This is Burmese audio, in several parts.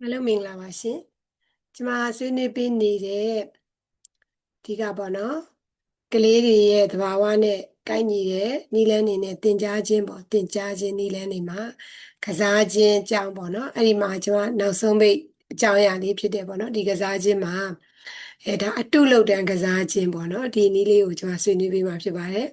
အားလုံးမင်္ဂလာပါရှင်ကျမဆွေးနွေးပေးနေတဲ့ဒီကပေါ့နော်ကလေးတွေရဲ့သဘာဝနဲ့ကိုက်ညီတဲ့နီလန်းနေနဲ့တင် जा ခြင်းပေါ့တင် जा ခြင်းနီလန်းနေမှာကစားခြင်းအကြောင်းပေါ့နော်အဲ့ဒီမှာကျမနောက်ဆုံးပိတ်အကြောင်းအရာလေးဖြစ်တယ်ပေါ့နော်ဒီကစားခြင်းမှာ အဲဒါအတုလုတ်တန်ကစားခြင်းပေါ့နော်ဒီနည်းလေးကိုကျမဆွေးနွေးပေးမှာဖြစ်ပါတယ်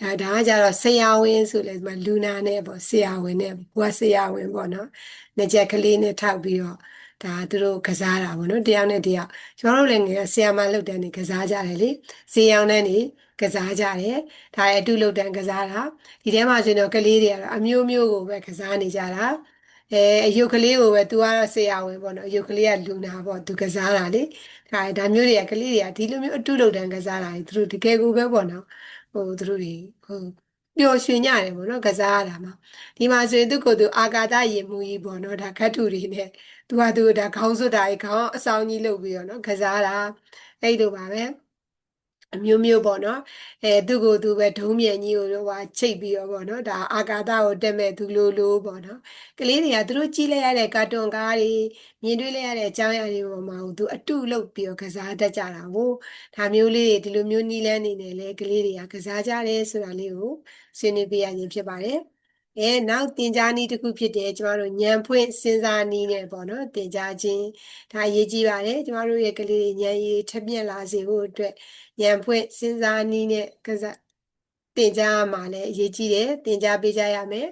အဲဒါကကြတော့ဆရာဝန်ဆိုလဲဒီမှာလူနာနဲ့ပေါ့ဆရာဝန်နဲ့ဘွားဆရာဝန်ပေါ့နော်နှစ်ချက်ကလေးနဲ့ထောက်ပြီးတော့ဒါသူတို့ကစားတာပေါ့နော်တယောက်နဲ့တယောက်ကျွန်တော်တို့လည်းငယ်ဆီယာမလုတ်တန်းနေကစားကြတယ်လေဈေးရောင်းတန်းနေကစားကြတယ်ဒါရဲ့အတုလုတ်တန်းကစားတာဒီထဲမှာဆိုရင်တော့ကလေးတွေကတော့အမျိုးမျိုးကိုပဲကစားနေကြတာ အဲအယုတ်ကလေးကိုပဲသူကတော့ဆရာဝန်ပေါ့နော်အယုတ်ကလေးကလူနာပေါ့သူကစားတာလေဒါဒါမျိုးတွေကကလေးတွေကဒီလိုမျိုးအတုလုတ်တန်းကစားတာသူတို့တကယ်ကိုပဲပေါ့နော်ဟိုသူတို့တွေဟိုပျော်ရွှင်ကြတယ်ပေါ့နော်ကစားရတာမှာဒီမှာဆိုရင်သူကိုယ်သူအာကာသယင်မှုကြီးပေါ့နော်ဒါခတ်တူတွေနဲ့သူကသူဒါခေါင်းစွပ်တာကြီးခေါင်းအဆောင်ကြီးလုပ်ပြီးတော့နော်ကစားတာအဲ့လိုပါပဲ အမျိုးမျိုးပေါ့နော်အဲသူကိုသူပဲဒုံးမြန်ကြီးကိုတော့ဟာချိတ်ပြီးတော့ပေါ့နော်ဒါအာကာသကိုတက်မဲ့သူလိုလိုပေါ့နော်ကလေးတွေကသူတို့ကြည့်လိုက်ရတဲ့ကာတွန်ကားတွေမြင်တွေ့လိုက်ရတဲ့အကြောင်းအရာတွေပေါ်မှာသူအတုလုပ်ပြီးတော့ကစားတတ်ကြတာကိုဒါမျိုးလေးဒီလိုမျိုးနီးလန်းနေနေလဲကလေးတွေကကစားကြတယ်ဆိုတာလေးကိုဆွေးနွေးပေးရခြင်းဖြစ်ပါတယ် အဲနောက်တင် जा နည်းတစ်ခုဖြစ်တယ်ကျမတို့ညံဖွင့်စဉ်းစားနည်းနဲ့ပေါ့နော်တင် जा ခြင်းဒါအရေးကြီးပါတယ်ကျမတို့ရဲ့ကလေးတွေညံရည်ထက်မြက်လာစေဖို့အတွက်ညံဖွင့်စဉ်းစားနည်းနဲ့ကစားတင် जा မှာလည်းအရေးကြီးတယ်တင် जा ပေးကြရမယ်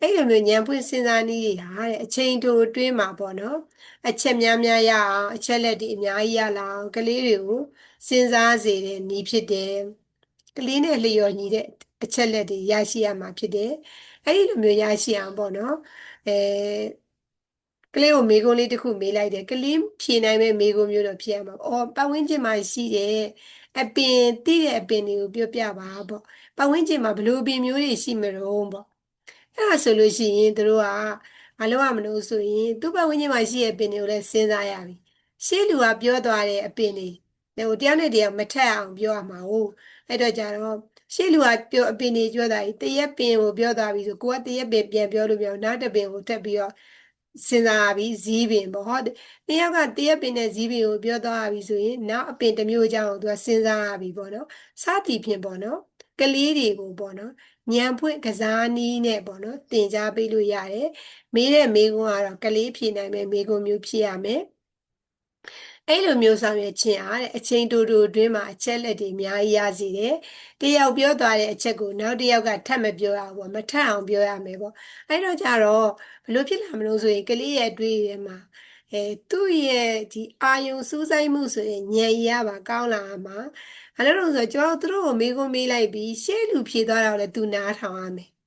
အဲ့လိုမျိုးညံဖွင့်စဉ်းစားနည်းတွေဟာတဲ့အချိန်တိုအတွင်းမှာပေါ့နော်အချက်များများရအောင်အချက်လက်တွေအများကြီးရလာအောင်ကလေးတွေကိုစဉ်းစားစေတဲ့နည်းဖြစ်တယ်ကလေးနဲ့လျော်ညီတဲ့ အချက်လက်တွေရရှိရမှာဖြစ်တယ်အဲ့ဒီလိုမျိုးရရှိအောင်ပေါ့နော်အဲကလေးကိုမေးခွန်းလေးတစ်ခုမေးလိုက်တယ်ကလေးဖြေနိုင်မဲ့မေးခွန်းမျိုးတော့ဖြေရမှာအော်ပတ်ဝန်းကျင်မှာရှိတဲ့အပင်တိတဲ့အပင်တွေကိုပြောပြပါပေါ့ပတ်ဝန်းကျင်မှာဘယ်လိုအပင်မျိုးတွေရှိမလို့ပေါ့အဲ့ဒါဆိုလို့ရှိရင်တို့ကမလုပ်ရမလို့ဆိုရင်သူ့ပတ်ဝန်းကျင်မှာရှိတဲ့အပင်တွေကိုလည်းစဉ်းစားရပြီရှေ့လူကပြောသွားတဲ့အပင်တွေ ဟိုတယောက်နဲ့တယောက်မထက်အောင်ပြောရမှာဟုတ်အဲ့တော့ကြတော့ရှေ့လူကပြောအပင်တွေပြောတာကြီးတရက်ပင်ကိုပြောသွားပြီဆိုကိုကတရက်ပင်ပြန်ပြောလို့မရဘူးနောက်တစ်ပင်ကိုထပ်ပြီးတော့စဉ်းစားပြီးဇီးပင်ပေါ့ဟုတ်တယောက်ကတရက်ပင်နဲ့ဇီးပင်ကိုပြောသွားပြီဆိုရင်နောက်အပင်တစ်မျိုးအကြောင်းကိုသူကစဉ်းစားရပြီပေါ့နော်စသည်ဖြင့်ပေါ့နော်ကလေးတွေကိုပေါ့နော်ညံဖွင့်ကစားနည်းနဲ့ပေါ့နော်တင် जा ပေးလို့ရတယ်မေးတဲ့မေးခွန်းကတော့ကလေးဖြေနိုင်မဲ့မေးခွန်းမျိုးဖြေရမယ် အဲ့လိုမျိုးဆောင်ရွက်ခြင်းအားတဲ့အချိန်တူတူအတွင်းမှာအချက်လက်တွေအများကြီးရစီတယ်။တယောက်ပြောသွားတဲ့အချက်ကိုနောက်တစ်ယောက်ကထပ်မပြောရဘူးမထပ်အောင်ပြောရမယ်ပေါ့။အဲ့တော့ကြတော့ဘလို့ဖြစ်လာမလို့ဆိုရင်ကလေးရဲ့အတွေ့အကြုံမှာအဲသူ့ရဲ့ဒီအာယုံစူးစိုက်မှုဆိုရင်ဉာဏ်ရပါကောင်းလာမှာဘာလို့လဲဆိုတော့ကျွန်တော်တို့ကိုမေးခွန်းမေးလိုက်ပြီးရှေ့လူဖြေသွားတာကိုလည်းသူနားထောင်ရမယ်။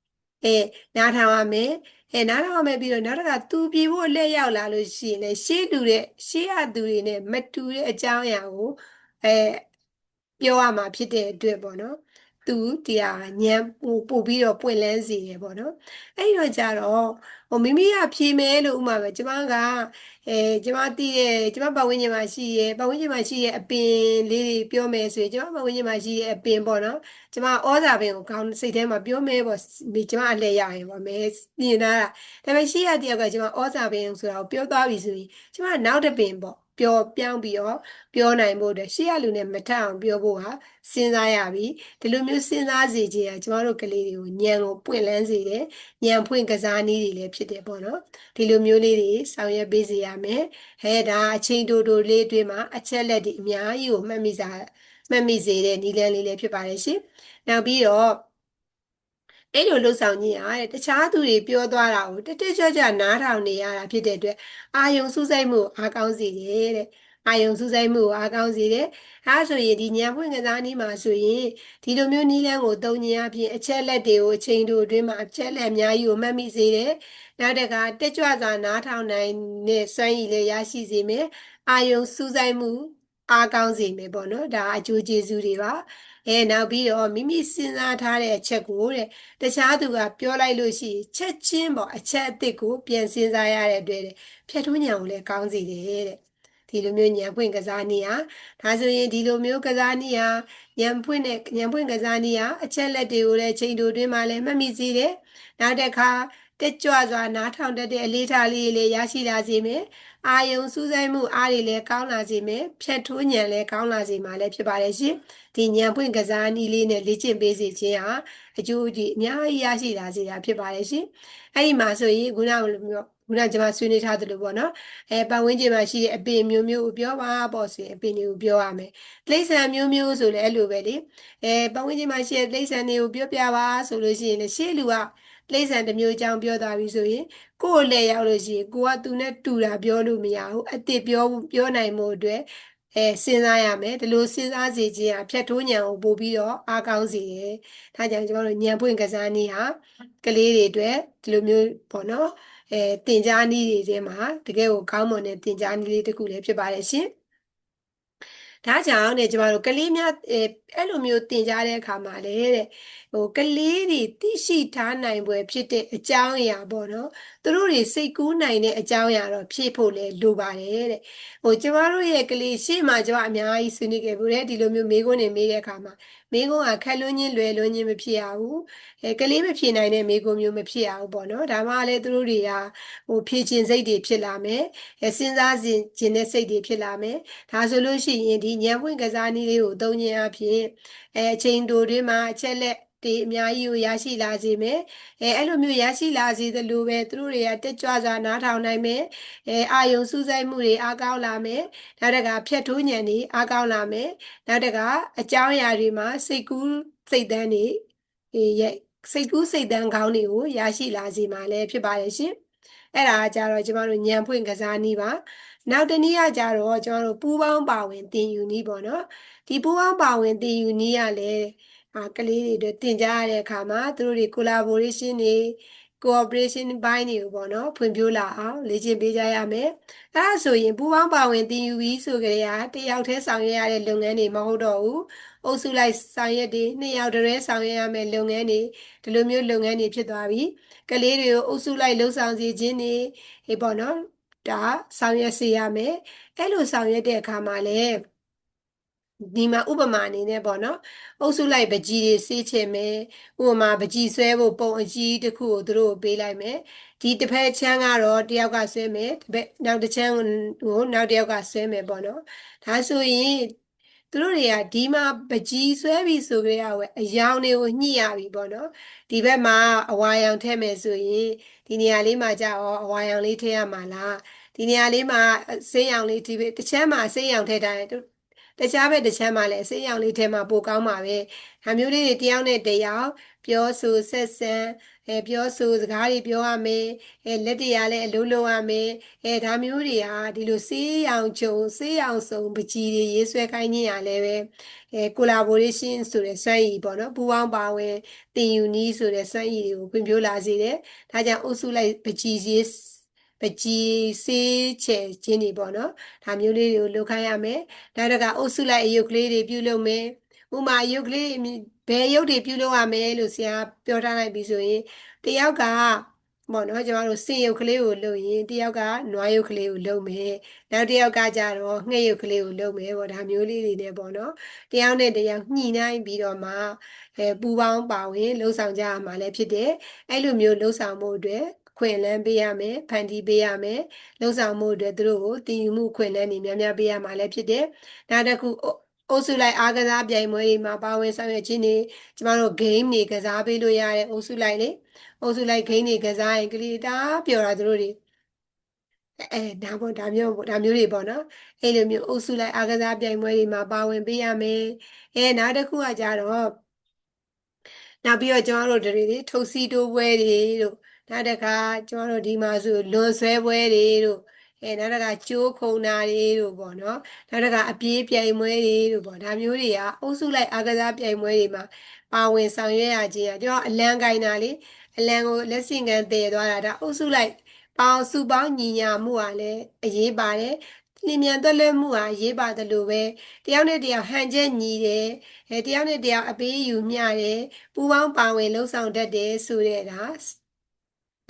အဲနားထောင်ရမယ်အဲနားထောင်မယ်ပြီးတော့နောက်တစ်ခါသူပြေဖို့လက်ရောက်လာလို့ရှိရင်လည်းရှေ့တူတဲ့ရှေ့ရသူတွေနဲ့မတူတဲ့အကြောင်းအရာကိုအဲပြောရမှာဖြစ်တဲ့အတွက်ပေါ့နော် သူတရားညံပို့ပို့ပြီးတော့ပွင့်လန်းစေတယ်ပေါ့နော်အဲ့ဒီတော့ကြတော့ဟိုမိမိကဖြေမယ်လို့ဥမာပဲကျမကအဲကျမသိတဲ့ကျမပတ်ဝန်းကျင်မှာရှိရဲ့ပတ်ဝန်းကျင်မှာရှိရဲ့အပင်လေးတွေပြောမယ်ဆိုရင်ကျမပတ်ဝန်းကျင်မှာရှိရဲ့အပင်ပေါ့နော်ကျမဩဇာပင်ကိုခေါင်းစိတ်ထဲမှာပြောမယ်ပေါ့ကျမအလှည့်ရရင်ပေါ့မဲမြင်တာဒါပေမဲ့ရှိရတယောက်ကကျမဩဇာပင်ဆိုတာကိုပြောသွားပြီဆိုရင်ကျမနောက်တစ်ပင်ပေါ့ ပြောပြောင်းပြီးတော့ပြောနိုင်ဖို့အတွက်ရှေ့ရလူနဲ့မထအောင်ပြောဖို့ဟာစဉ်းစားရပြီဒီလိုမျိုးစဉ်းစားစေခြင်းကကျမတို့ကလေးတွေကိုညံကိုပွင့်လန်းစေတယ်ညံဖွင့်ကစားနည်းတွေလည်းဖြစ်တယ်ပေါ့နော်ဒီလိုမျိုးလေးတွေဆောင်ရွက်ပေးစေရမယ်ဟဲဒါအချင်းတူတူလေးတွေမှာအချက်လက်တွေအများကြီးကိုမှတ်မိစားမှတ်မိစေတဲ့နည်းလမ်းလေးလည်းဖြစ်ပါတယ်ရှင်နောက်ပြီးတော့ အဲ့လိုလှုပ်ဆောင်ခြင်းအားတဲ့တခြားသူတွေပြောသွားတာကိုတက်တက်ကြွကြွနားထောင်နေရတာဖြစ်တဲ့အတွက်အာယုံစူးစိုက်မှုအားကောင်းစေတယ်တဲ့အာယုံစူးစိုက်မှုအားကောင်းစေတယ်အဲဆိုရင်ဒီညံဖွင့်ကစားနည်းမှာဆိုရင်ဒီလိုမျိုးနည်းလမ်းကိုသုံးခြင်းအပြင်အချက်လက်တွေကိုအချိန်တို့အတွင်းမှာအချက်လက်အများကြီးကိုမှတ်မိစေတယ်နောက်တကတက်ကြွစွာနားထောင်နိုင်တဲ့စွမ်းရည်လည်းရရှိစေမယ်အာယုံစူးစိုက်မှု အားကောင်းစေမယ်ပေါ့နော်ဒါအကျိုးကျေးဇူးတွေပါအဲနောက်ပြီးတော့မိမိစဉ်းစားထားတဲ့အချက်ကိုတဲ့တခြားသူကပြောလိုက်လို့ရှိရင်ချက်ချင်းပေါ့အချက်အသစ်ကိုပြန်စဉ်းစားရတဲ့အတွက်တဲ့ဖြတ်ထုံးညံကိုလည်းကောင်းစေတယ်တဲ့ဒီလိုမျိုးညံပွင့်ကစားနည်းဟာဒါဆိုရင်ဒီလိုမျိုးကစားနည်းဟာညံပွင့်နဲ့ညံပွင့်ကစားနည်းဟာအချက်လက်တွေကိုလည်းချိန်တိုတွင်းမှာလည်းမှတ်မိစေတယ်နောက်တစ်ခါတတက်ကြွစွာနားထောင်တတ်တဲ့အလေးထားလေးတွေလည်းရရှိလာစေမယ် အာယုံစူးစိုက်မှုအားတွေလည်းကောင်းလာစေမယ်ဖြတ်ထိုးဉဏ်လည်းကောင်းလာစေမှာလည်းဖြစ်ပါတယ်ရှင်ဒီဉာဏ်ပွင့်ကစားနည်းလေးနဲ့လေ့ကျင့်ပေးစေခြင်းဟာအကျိုးအကြီးအများကြီးရရှိလာစေတာဖြစ်ပါတယ်ရှင်အဲ့ဒီမှာဆိုရင်ခုနကလိုမျိုးခုနကကျွန်မဆွေးနွေးထားသလိုပေါ့နော်အဲပတ်ဝန်းကျင်မှာရှိတဲ့အပင်မျိုးမျိုးကိုပြောပါပေါ့ဆိုရင်အပင်တွေကိုပြောရမယ်တိရစ္ဆာန်မျိုးမျိုးဆိုလည်းအဲ့လိုပဲလေအဲပတ်ဝန်းကျင်မှာရှိတဲ့တိရစ္ဆာန်တွေကိုပြောပြပါဆိုလို့ရှိရင်လည်းရှေ့လူက လိမ့်ဆန်တစ်မျိုးအကြောင်းပြောသွားပြီဆိုရင်ကိုယ်လည်းရောက်လို့ရှိရင်ကိုကသူနဲ့တူတာပြောလို့မရဘူးအစ်စ်ပြောပြောနိုင်မှုအတွက်အဲစဉ်းစားရမယ်ဒီလိုစဉ်းစားစေခြင်းအဖြတ်ထိုးဉာဏ်ကိုပို့ပြီးတော့အားကောင်းစေရယ်ဒါကြောင့်ကျွန်တော်တို့ဉာဏ်ပွင့်ကစားနည်းဟာကလေးတွေအတွက်ဒီလိုမျိုးပေါ့နော်အဲတင်ကြားနည်းတွေထဲမှာတကယ်ကိုကောင်းမွန်တဲ့တင်ကြားနည်းလေးတစ်ခုလည်းဖြစ်ပါတယ်ရှင်ဒါကြောင့်ねကျမတို့ကလေးများအဲအဲ့လိုမျိုးတင်ကြတဲ့အခါမှာလေတဲ့ ဟိုကလေးတွေသိရှိထားနိုင်ပွဲဖြစ်တဲ့အကြောင်းအရာပေါ့နော်သူတို့တွေစိတ်ကူးနိုင်တဲ့အကြောင်းအရာတော့ဖြည့်ဖို့လဲလိုပါတယ်တဲ့ဟိုကျမတို့ရဲ့ကလေးရှေ့မှာကျမအများကြီးဆွေးနွေးခဲ့ဘူးတဲ့ဒီလိုမျိုးမေးခွန်းတွေမေးတဲ့အခါမှာမေးခွန်းကခက်လွန်းချင်းလွယ်လွန်းချင်းမဖြစ်ရဘူးအဲကလေးမဖြေနိုင်တဲ့မေးခွန်းမျိုးမဖြစ်ရဘူးပေါ့နော်ဒါမှလည်းသူတို့တွေကဟိုဖြေခြင်းစိတ်တွေဖြစ်လာမယ်အဲစဉ်းစားခြင်းတဲ့စိတ်တွေဖြစ်လာမယ်ဒါဆိုလို့ရှိရင်ဒီဉာဏ်ပွင့်ကစားနည်းလေးကိုသုံးခြင်းအဖြစ်အဲအချိန်တိုတွင်းမှာအချက်လက်တွေအများကြီးကိုရရှိလာစေမယ်အဲအဲ့လိုမျိုးရရှိလာစေသလိုပဲသူတို့တွေကတက်ကြွစွာနားထောင်နိုင်မယ်အဲအာယုံစူးစိုက်မှုတွေအားကောင်းလာမယ်နောက်တကဖြတ်ထိုးဉဏ်တွေအားကောင်းလာမယ်နောက်တကအကြောင်းအရာတွေမှာစိတ်ကူးစိတ်တန်းတွေရဲ့စိတ်ကူးစိတ်တန်းကောင်းတွေကိုရရှိလာစေမှာလည်းဖြစ်ပါတယ်ရှင်အဲ့ဒါကြတော့ကျမတို့ညံဖွင့်ကစားနည်းပါနောက်တနည်းကကြတော့ကျမတို့ပူပေါင်းပါဝင်သင်ယူနည်းပေါ့နော်ဒီပူပေါင်းပါဝင်သင်ယူနည်းကလည်း အာကလေးတွေအတွက်တင်ကြရတဲ့အခါမှာသူတို့တွေ collaboration တွေ cooperation ဘိုင်းတွေကိုပေါ့နော်ဖွံ့ဖြိုးလာအောင်လေ့ကျင့်ပေးကြရမယ်။အဲဒါဆိုရင်ပူးပေါင်းပါဝင်သင်ယူပြီးဆိုကြရတယောက်တည်းဆောင်ရွက်ရတဲ့လုပ်ငန်းတွေမဟုတ်တော့ဘူး။အုပ်စုလိုက်ဆောင်ရွက်တွေနှစ်ယောက်တည်းဆောင်ရွက်ရမယ့်လုပ်ငန်းတွေဒီလိုမျိုးလုပ်ငန်းတွေဖြစ်သွားပြီ။ကလေးတွေကိုအုပ်စုလိုက်လှုပ်ဆောင်စေခြင်းတွေဟေးပေါ့နော်ဒါဆောင်ရွက်စေရမယ်။အဲလိုဆောင်ရွက်တဲ့အခါမှာလည်း ဒီမှာဥပမာအနေနဲ့ပေါ့နော်အုပ်စုလိုက်ပကြီးတွေစေးချင်မယ်ဥပမာပကြီးဆွဲဖို့ပုံအကြီးတစ်ခုကိုသူတို့ပေးလိုက်မယ်ဒီတစ်ဖက်ချမ်းကတော့တယောက်ကဆွဲမယ်တစ်ဖက်နောက်တစ်ချမ်းကိုနောက်တစ်ယောက်ကဆွဲမယ်ပေါ့နော်ဒါဆိုရင်သူတို့တွေကဒီမှာပကြီးဆွဲပြီဆိုကြရဝဲအယောင်တွေကိုညှိရပြီပေါ့နော်ဒီဘက်မှာအဝါရောင်ထည့်မယ်ဆိုရင်ဒီနေရာလေးမှာကြာရောအဝါရောင်လေးထည့်ရမှာလားဒီနေရာလေးမှာဆေးရောင်လေးဒီတစ်ချမ်းမှာဆေးရောင်ထည့်ထားရင် တခြားဘက်တစ်ချမ်းမှာလည်းအစိမ်းရောင်လေးထဲမှာပိုကောင်းပါပဲဒါမျိုးလေးတွေတယောက်နဲ့တယောက်ပြောဆိုဆက်ဆံအဲပြောဆိုစကားတွေပြောရမယ်အဲလက်တရားလည်းအလုံးလုံးရမယ်အဲဒါမျိုးတွေဟာဒီလိုစေးရောင်ချုံစေးရောင်စုံပကြီးတွေရေးဆွဲခိုင်းခြင်းရလည်းပဲအဲ collaboration ဆိုတဲ့စွမ်းရည်ပေါ့နော်ပူးပေါင်းပါဝင်တင်ယူနည်းဆိုတဲ့စွမ်းရည်တွေကိုဖွံ့ဖြိုးလာစေတယ်ဒါကြောင့်အုပ်စုလိုက်ပကြီးရေး ပကြီးစေးချဲခြင်းတွေပေါ့နော်ဒါမျိုးလေးတွေကိုလုပ်ခိုင်းရမယ်နောက်တကအုပ်စုလိုက်အယုတ်ကလေးတွေပြုလုပ်မယ်ဥမာအယုတ်ကလေးဘယ်ရုပ်တွေပြုလုပ်ရမယ်လို့ဆရာပြောထားလိုက်ပြီဆိုရင်တယောက်ကပေါ့နော်ကျွန်တော်တို့စင်ရုပ်ကလေးကိုလုပ်ရင်တယောက်ကနွားရုပ်ကလေးကိုလုပ်မယ်နောက်တယောက်ကကြတော့ငှက်ရုပ်ကလေးကိုလုပ်မယ်ပေါ့ဒါမျိုးလေးတွေနဲ့ပေါ့နော်တယောက်နဲ့တယောက်ညှိနှိုင်းပြီးတော့မှအဲပူပေါင်းပါဝင်လှုပ်ဆောင်ကြရမှာလည်းဖြစ်တယ်အဲ့လိုမျိုးလှုပ်ဆောင်မှုအတွက် ခွင့်လန်းပေးရမယ်ဖန်တီးပေးရမယ်လှုပ်ဆောင်မှုအတွက်သူတို့ကိုတည်ယူမှုခွင့်လန်းနေများများပေးရမှာလည်းဖြစ်တယ်နောက်တစ်ခုအုပ်စုလိုက်အားကစားပြိုင်ပွဲတွေမှာပါဝင်ဆောင်ရွက်ခြင်းတွေကျမတို့ game တွေကစားပေးလို့ရတဲ့အုပ်စုလိုက်လေအုပ်စုလိုက် game တွေကစားရင်ကလေးတာပျော်တာသူတို့တွေအဲဒါပေါ့ဒါမျိုးဒါမျိုးတွေပေါ့နော်အဲ့လိုမျိုးအုပ်စုလိုက်အားကစားပြိုင်ပွဲတွေမှာပါဝင်ပေးရမယ်အဲနောက်တစ်ခုကကြတော့နောက်ပြီးတော့ကျွန်တော်တို့တွေထုတ်စီတိုးပွဲတွေတို့ နောက်တစ်ခါကျွန်တော်တို့ဒီမှာဆိုလွန်ဆွဲပွဲတွေတို့အဲနောက်တစ်ခါကျိုးခုံတာတွေတို့ပေါ့နော်နောက်တစ်ခါအပြေးပြိုင်ပွဲတွေတို့ပေါ့ဒါမျိုးတွေကအုပ်စုလိုက်အားကစားပြိုင်ပွဲတွေမှာပါဝင်ဆောင်ရွက်ရခြင်းကကျွန်တော်အလံကိုင်းတာလေအလံကိုလက်ဆင့်ကန်တည်သွားတာဒါအုပ်စုလိုက်ပေါင်းစုပေါင်းညီညာမှုကလည်းအရေးပါတယ်လင်မြန်သက်လွဲမှုဟာရေးပါတယ်လို့ပဲတယောက်နဲ့တယောက်ဟန်ချက်ညီတယ်အဲတယောက်နဲ့တယောက်အပေးယူမျှတယ်ပူပေါင်းပါဝင်လှုပ်ဆောင်တတ်တယ်ဆိုတဲ့ဒါ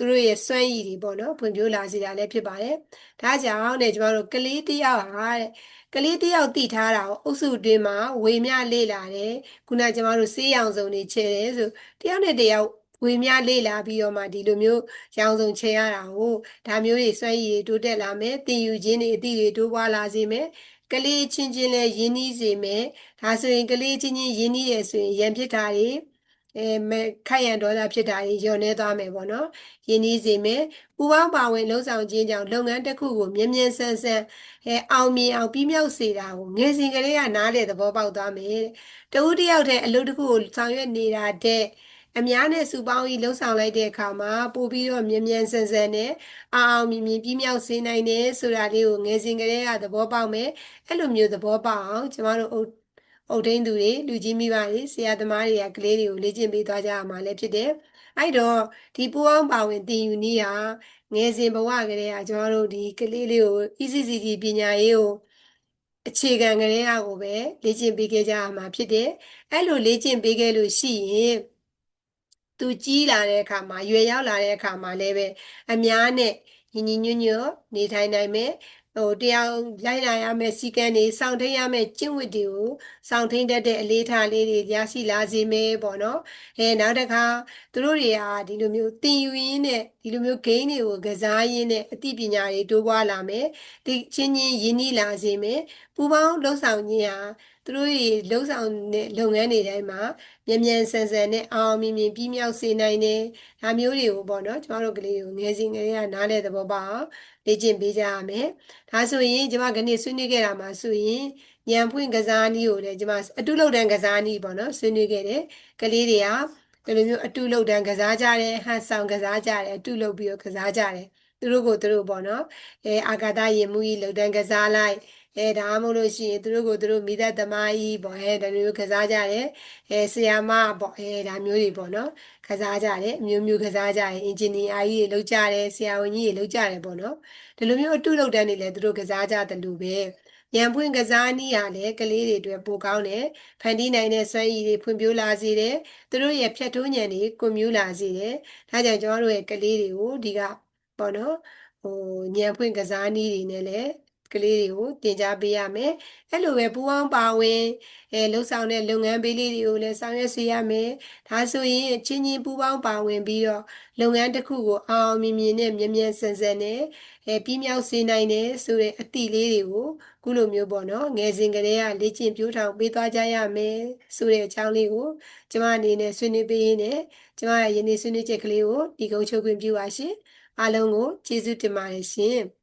သူတို့ရဲ့စွမ်းရည်တွေပေါ့နော်ဖွံ့ဖြိုးလာစေတာလည်းဖြစ်ပါတယ်။ဒါကြောင့်တဲ့ကျမတို့ကလေးတယောက်ဟာတဲ့ကလေးတယောက်တည်ထားတာကိုအုပ်စုတွင်မှာဝေမျှလေ့လာတယ်။ခုနကျမတို့စေးရောင်စုံတွေချဲတယ်ဆိုတယောက်နဲ့တယောက်ဝေမျှလေ့လာပြီးတော့မှဒီလိုမျိုးရောင်စုံချဲရတာကိုဒါမျိုးတွေစွမ်းရည်တွေတိုးတက်လာမယ်။သင်ယူခြင်းတွေအသည့်တွေတိုးပွားလာစေမယ်။ကလေးချင်းချင်းလည်းယဉ်နှီးစေမယ်ဒါဆိုရင်ကလေးချင်းချင်းယဉ်နှီးရဆိုရင်ရံပြစ်တာတွေ အဲခိုက်ရန်ဒေါသဖြစ်တာကြီးညှော်နေသွားမယ်ပေါ့နော်ရင်းနှီးစေမယ်ပူပေါင်းပါဝင်လှုပ်ဆောင်ခြင်းကြောင့်လုပ်ငန်းတစ်ခုကိုမြင်မြင်ဆန်းဆန်းအဲအောင်မြင်အောင်ပြီးမြောက်စေတာကိုငယ်စဉ်ကလေးကနားလေသဘောပေါက်သွားမယ်တဦးတစ်ယောက်တည်းအလုပ်တစ်ခုကိုဆောင်ရွက်နေတာတဲ့အများနဲ့စုပေါင်းပြီးလှုပ်ဆောင်လိုက်တဲ့အခါမှာပို့ပြီးတော့မြင်မြန်ဆန်ဆန်နဲ့အာအောင်မြင်မြင်ပြီးမြောက်စေနိုင်တယ်ဆိုတာလေးကိုငယ်စဉ်ကလေးကသဘောပေါက်မယ်အဲ့လိုမျိုးသဘောပေါက်အောင်ကျမတို့ အုပ်အုပ်ထိန်းသူတွေလူကြီးမိဘတွေဆရာသမားတွေကကလေးတွေကိုလေ့ကျင့်ပေးသွားကြရမှာလည်းဖြစ်တယ်အဲ့တော့ဒီပူအောင်ပါဝင်သင်ယူနည်းဟာငယ်စဉ်ဘဝကလေးကကျမတို့ဒီကလေးလေးကို ECCG ပညာရေးကိုအခြေခံကလေးအကိုပဲလေ့ကျင့်ပေးခဲ့ကြရမှာဖြစ်တယ်အဲ့လိုလေ့ကျင့်ပေးခဲ့လို့ရှိရင်သူကြီးလာတဲ့အခါမှာရွယ်ရောက်လာတဲ့အခါမှာလည်းပဲအများနဲ့ညီညီညွတ်ညွတ်နေထိုင်နိုင်မယ်ဟိုတရားလိုက်လာရမယ်စီကံတွေစောင့်ထိန်ရမယ်ကျင့်ဝတ်တွေကိုစောင့်ထိန်တတ်တဲ့အလေးထားလေးတွေရရှိလာစေမယ်ပေါ့နော်အဲနောက်တစ်ခါသူတို့တွေကဒီလိုမျိုးသင်ယူရင်းနဲ့ဒီလိုမျိုး gain တွေကိုကစားရင်းနဲ့အသိပညာတွေတိုးပွားလာမယ်ဒီချင်းချင်းရင်းနှီးလာစေမယ်ပူပေါင်းလှုပ်ဆောင်ခြင်းဟာသူတို့တွေလှုပ်ဆောင်တဲ့လုပ်ငန်းတွေတိုင်းမှာမြန်မြန်ဆန်ဆန်နဲ့အောင်မြင်မြင်ပြီးမြောက်စေနိုင်တယ်ဒါမျိုးတွေကိုပေါ့နော်ကျမတို့ကလေးကိုငယ်စဉ်ကလေးကနားလဲသဘောပေါက်လေ့ကျင့်ပေးကြရမယ်ဒါဆိုရင်ကျမကနေ့ဆွေးနွေးခဲ့တာမှာဆိုရင်ညံဖွင့်ကစားနည်းကိုလည်းကျမအတုလုပ်တန်းကစားနည်းပေါ့နော်ဆွေးနွေးခဲ့တယ်ကလေးတွေကဒီလိုမျိုးအတုလုပ်တန်းကစားကြတယ်ဟန်ဆောင်ကစားကြတယ်အတုလုပ်ပြီးတော့ကစားကြတယ်သူတို့ကိုသူတို့ပေါ့နော်အဲအာဂါတရင်မှုကြီးလုပ်တန်းကစားလိုက်အဲဒါမှမဟုတ်လို့ရှိရင်သူတို့ကိုသူတို့မိသက်သမားကြီးပေါ့အဲဒါမျိုးကစားကြတယ်အဲဆရာမပေါ့အဲဒါမျိုးတွေပေါ့နော်ကစားကြတယ်အမျိုးမျိုးကစားကြတယ်အင်ဂျင်နီယာကြီးတွေလုပ်ကြတယ်ဆရာဝန်ကြီးတွေလုပ်ကြတယ်ပေါ့နော်ဒီလိုမျိုးအတုလုပ်တန်းတွေလည်းသူတို့ကစားကြတယ်လို့ပဲ ညံပွင့်ကစားနည်းရလည်းကလေးတွေအတွက်ပိုကောင်းတယ်ဖန်တီးနိုင်တဲ့စွမ်းရည်တွေဖွံ့ဖြိုးလာစေတယ်သူတို့ရဲ့ဖြတ်ထိုးဉာဏ်တွေကွန်မြူလာစေတယ်ဒါကြောင့်ကျွန်တော်တို့ရဲ့ကလေးတွေကိုဒီကပေါ့နော်ဟိုညံပွင့်ကစားနည်းတွေနဲ့လည်း ကလေးတွေကိုတင် जा ပေးရမယ်အဲ့လိုပဲပူပေါင်းပါဝင်အဲလှုပ်ဆောင်တဲ့လုပ်ငန်းပေးလေးတွေကိုလည်းဆောင်ရွက်စေရမယ်ဒါဆိုရင်ချင်းချင်းပူပေါင်းပါဝင်ပြီးတော့လုပ်ငန်းတစ်ခုကိုအောင်အောင်မြင်မြင်နဲ့မြန်မြန်ဆန်ဆန်နဲ့အဲပြီးမြောက်စေနိုင်တယ်ဆိုတဲ့အသည့်လေးတွေကိုခုလိုမျိုးပေါ့နော်ငယ်စဉ်ကတည်းကလေ့ကျင့်ပြိုးထောင်ပေးသွားကြရမယ်ဆိုတဲ့အကြောင်းလေးကိုကျမအနေနဲ့ဆွေးနွေးပေးရင်းနဲ့ကျမရဲ့ယနေ့ဆွေးနွေးချက်ကလေးကိုဒီကုန်းချုပ်ခွင့်ပြုပါရှင်အားလုံးကိုကျေးဇူးတင်ပါတယ်ရှင်